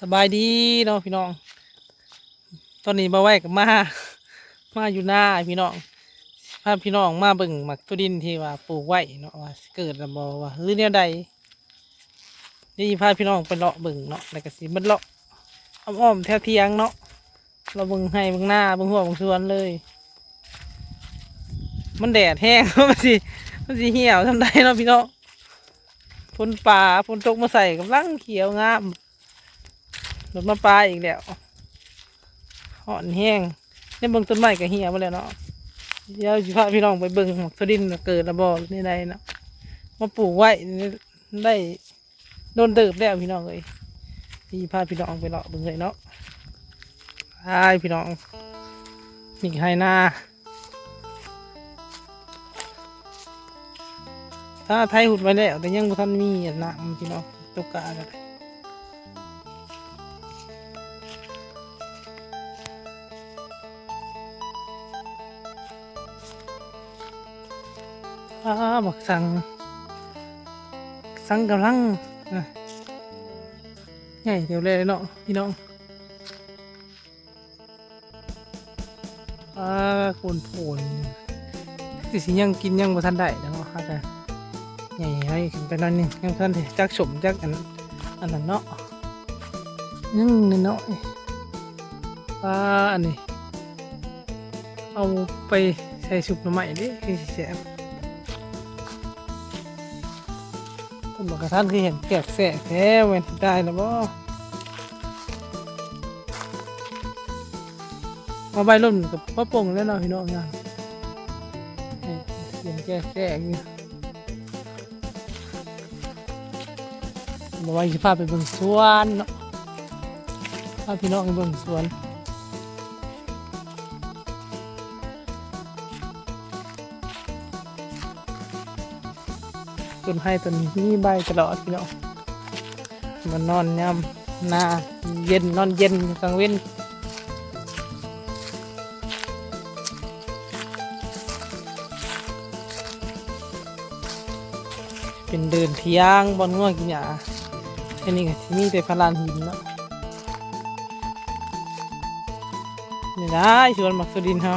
สบายดีเนาะพี่น้อง ตอนนี้มาไหวกับมา มาอยู่หน้าพี่น้องพาพี่น้องมาเบิ่งหมักตุดินที่ว่าปลูกไว้เนาะว่าเกิดแล้วบ่ว่าหรือแนวใดนี่พาพี่น้องไปเลาะเบิ่งเนาะแล้วก็สิมันเลาะอ้อมๆแถวเทียงเนาะเราเบิ่งให้เบิ่งหน้าเบิ่งหัวเบิ่งสวนเลย มันแดดแห้งมันสิมันสิเหี่ยวทำได้เนาะพี่น้องฝนป่าฝนตกมาใส่กำลังเขียวงาม รถมาปลาอีกแล้วห่อนแห้งเนี่เบิ่งต้นไม้ก็เหี่ยวมาแล้วเนาะเดี๋ยวสิพาพี่น้องไปเบิ่งหมกสดินเกิดระบอนี่ใดเนาะมาปลูกไว้ได้โดนเติบแล้วพี่น้องเลยพี่พาพี่น้องไปเลาะเบิ่งเลยเนาะไปพี่น้องนี่ให้หน้าถ้าไทยหุดไว้แล้วแต่ยังบ่ทันมีอันน้ำพี่น้องตกกะอะไร บักสัง สังกำลังอะใหญ่เดี๋ยวเลยเนาะพี่น้องอ่าโคนโผล่สิสิยังกินยังบ่ทันได้นะเนาะครับแต่ใหญ่ให้ขึ้นไปนั่นนึงยังบ่ทันจักสมจักอันอันนั้นเนาะยังนิดหน่อยปลาอันนี้เอาไปใส่ซุปหน่อไม้ดิคือสิแซ่บ ระท่านคือเห็นแกกแสกแท้เว้นได้แล้วบ่มาใบร่มกับพ่อปงแล้วเนาะพี่น้องงานเสียงแกกแสกอยู่มาไว้สิพาไปเบิ่งสวนเนาะพาพี่น้องไปเบิ่งสวน ต้นไม้ต้นนี้มีใบตลอดพี่น้องมันนอนยามหน้าเย็นนอนเย็นกลางเว้นเป็นเดินเที่ยงบอนง่วงกินหยาแค่นี้ก็ที่นี่แต่พลานหินเนาะนี่ได้ชวนมักสดินเฮา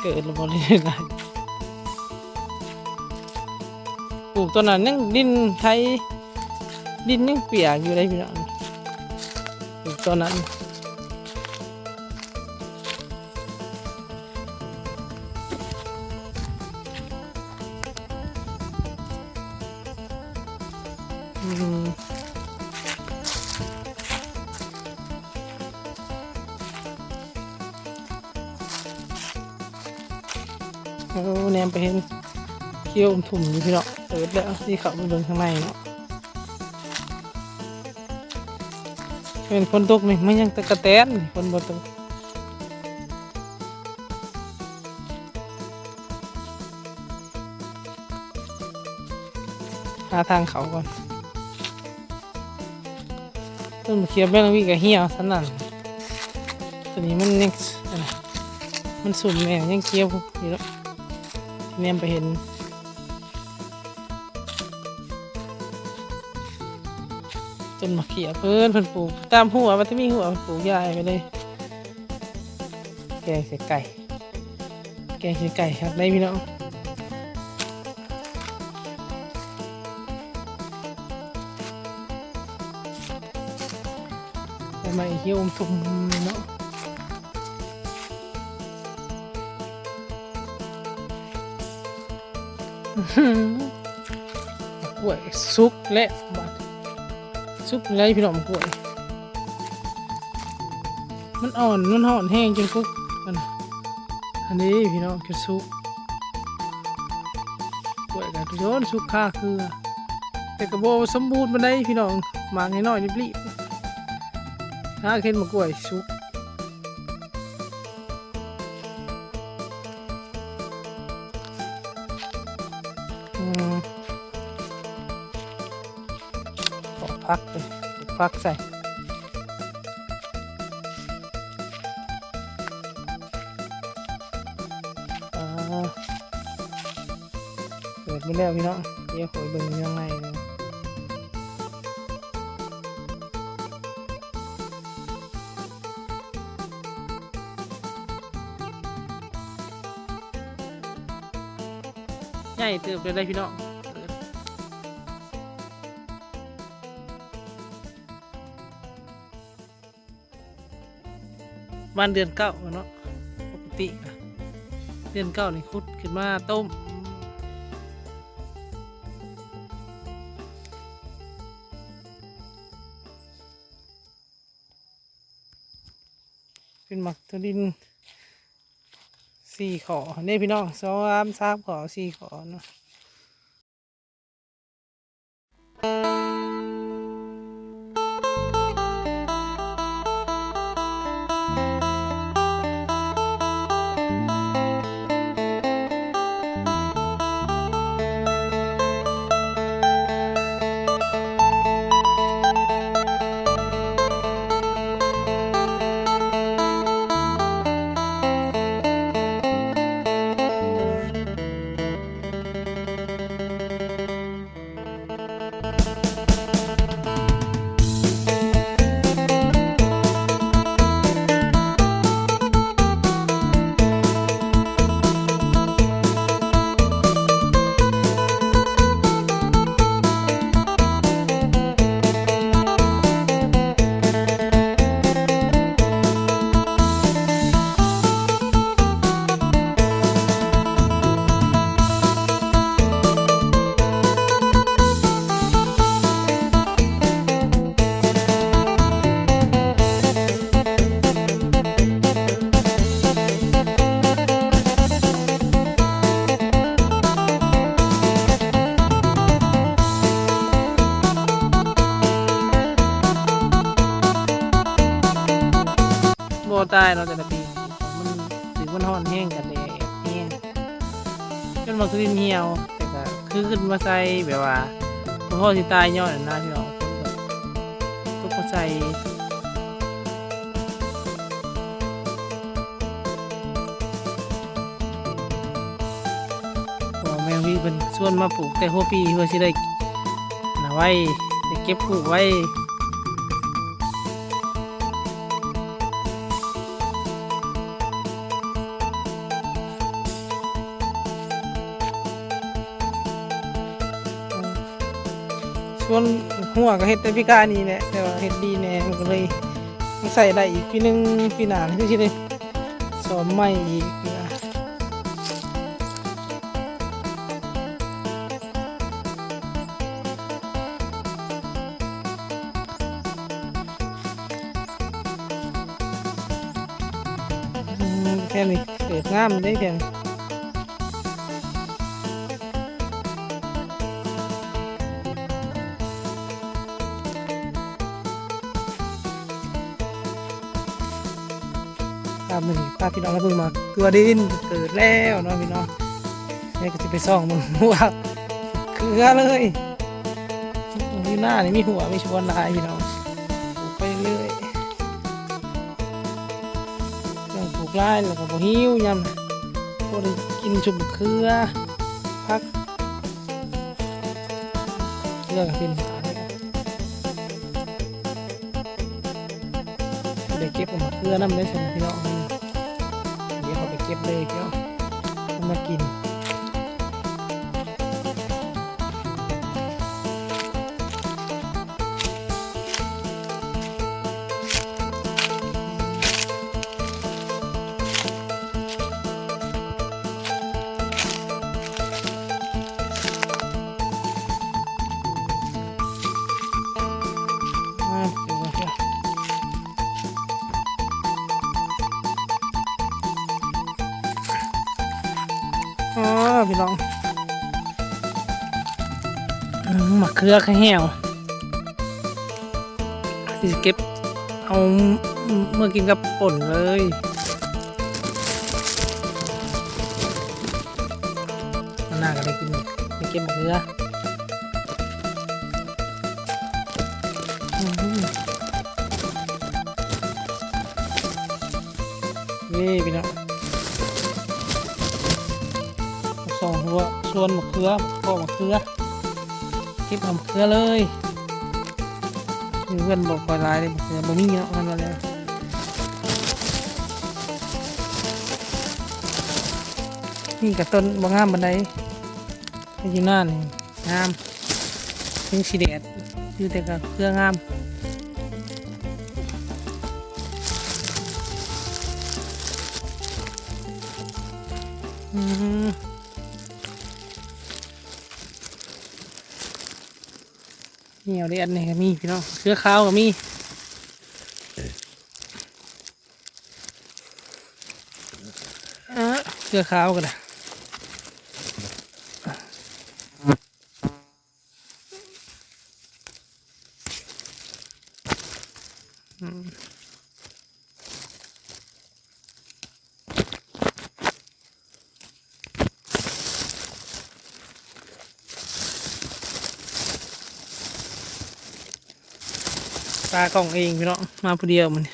เกิดแล้วบอเลยได้ ปลูกต้นนั้นยังดินใช้ดินยังเปียกอยู่เลยพี่น้องปลูกต้นนั้นอืมโอ้แนมไปเห็นเคี่ยวอมถุ่มอยู่พี่เนาะ ปิดแล้วนี่เขาไปเบิ่งข้างในเนาะเป็นคนตกนี่มันยังตะกะแตนนี่คนบ่ตกหาทางเขาก่อนต้นเขียบแม่นางวีกับเหี่ยวสนั่นตัวนี้มันยังนน่ะมันสุ่มแม่ยังเคี้ยวอยู่แล้วที่แนมไปเห็น จนมาเขียเพิ่นเพิ่นปลูก ตามหัวมันจะมีหัวปลูกใหญ่ไปเลย แกงใส่ไก่ แกงใส่ไก่ครับได้พี่น้องไมาอีกเยี่ยมทุ่มเนาะกล้วยสุกและบัด ซุปไรพี่น้องกล้วย มันอ่อนมันห่อนแห้งจนกุ๊กมันอันนี้พี่น้องจะซุปกล้วยกันโยนซุปค่าคือ แต่กระโบสมบูรณ์มาได้พี่น้องหมากน้อยๆรีบๆถ้าเข็นมากล้วยซุปอืม พักไปพักใส่เปิดไม่แล้วพี่น้องเดี๋ยวขอยเบิ่งยังไงใหญ่เติบเลยได้พี่น้อง วันเดือนเก้าเนาะปกติเดือนเก้านี่คุดขึ้นมาต้มเป็นหมักตัวดินสี่ขอนี่พี่น้องสามสามขอสี่ขอเนาะ นมันคือดินเหี่ยวแต่ก็คือขึ้นมาใส่แบบว่าบ่พ่อสิตายย้อนนั่นนะพี่น้องคนแบบทุกคนใส่พอแมววีเป็นชวนมาปลูกแต่หัวปีเพื่อสิได้น่ะไว้ได้เก็บปลูกไว้ ส่วนหัวก็เฮ็ดแต่พิการนี่แหละแต่ว่าเฮ็ดดีแน่มันก็เลยยังใส่ได้อีกปีหนึงปีหน้าที่สิได้สอมใหม่อีกน้าอืมแค่นี้เกิดงามได้แค่นี้าพี่น้องแล้วเพิ่งมาเกลือดินเกิดแล้วเนาะพี่น้องนี่ก็จะไปซ่องมึงว่าเกลือเลยที่หน้านี่มีหัวมีชวนลายพี่น้องปลูกไปเรื่อยยังปลูกลายแล้วก็บ่หิวยำพอได้กินชุบเกลือพักเกลือกับเป็นหาเลยเดี๋ยวเก็บออกมาเกลือน้ำได้สมพี่น้อง ก็บเลยเดี๋ยวมากิน พี่น้องอืมมะเขือข้าวแห้วที่เก็บเอาเมื่อกินกับป่นเลยมันน่าก็ได้กินไปเก็บมะเขือนี่พี่น้อง ส่วนมะเขือพ่อมะเขือเก็บมะเขือเลยเพื่อนบอกปล่อยลายเลยมะเขือบ่มีเนาะมันมาแล้วนี่กับต้นบางงามบันไดอยู่หน้านี่งามถึงสีแดดอยู่แต่กับเครื่องงาม วเด็ดนี่ก็มีพี่น้องเสื้อขาวก็มีเออเสื้อขาวก็ได้ ปลากล่องเองพี่น้องมาผู้เดียวมัน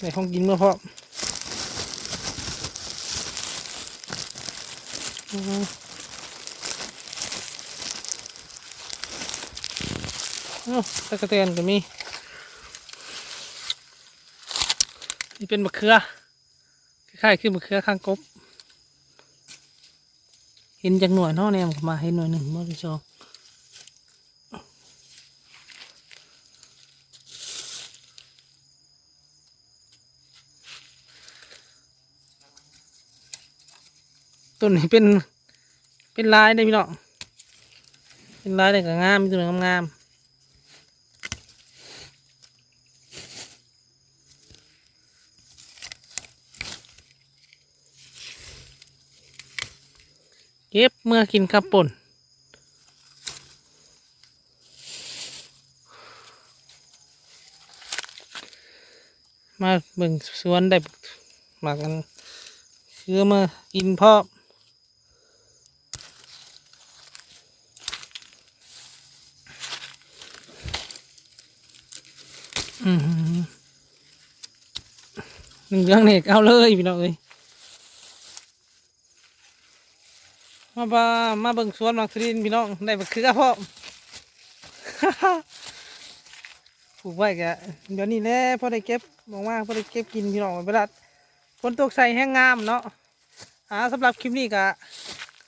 ในห้องกินเมื่อพร้อมอืมเอ้าตะกะเตนก็มีนี่เป็นมะเขือคล้ายๆคือมะเขือข้างกบ เห็นจากหน่วยเนาแนี่ยผมมาเห็นหน่วยหนึ่งมื่อที่ชอต้นนี้เป็นเป็นลายได้พี่น้องเป็นลายได้กับงามมีตัวหนึงงามๆ เก็บเมื่อกินกับป่นมาเบิ่งสวนได้มากันเชื่อมากินพร้อมอืมหนึ่งเรื่องเนี่ยเอาเลยพี่น้องเอ้ย มาบามาเบิ่งสวนมักสรินพี่น้องได้บักเขือพร้อมปลูกไว้กะเดี๋ยวนี้แหละพอได้เก็บมองว่าพอได้เก็บกินพี่น้องเวลาฝนตกใส่แห้งงามเนาะอ่าสำหรับคลิปนี้กะ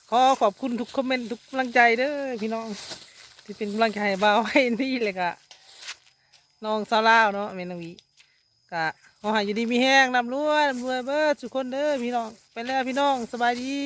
ขอขอบคุณทุกคอมเมนต์ทุกกำลังใจเด้อพี่น้อง ที่เป็นกำลังใจให้บ่าวให้นี่เลยกะน้องสาวลาวเนาะแม่นวีกะขอให้อยู่ดีมีแห้งนำรวยนำรวยเบิดทุกคนเด้อพี่น้องไปแล้วพี่น้องสบายดี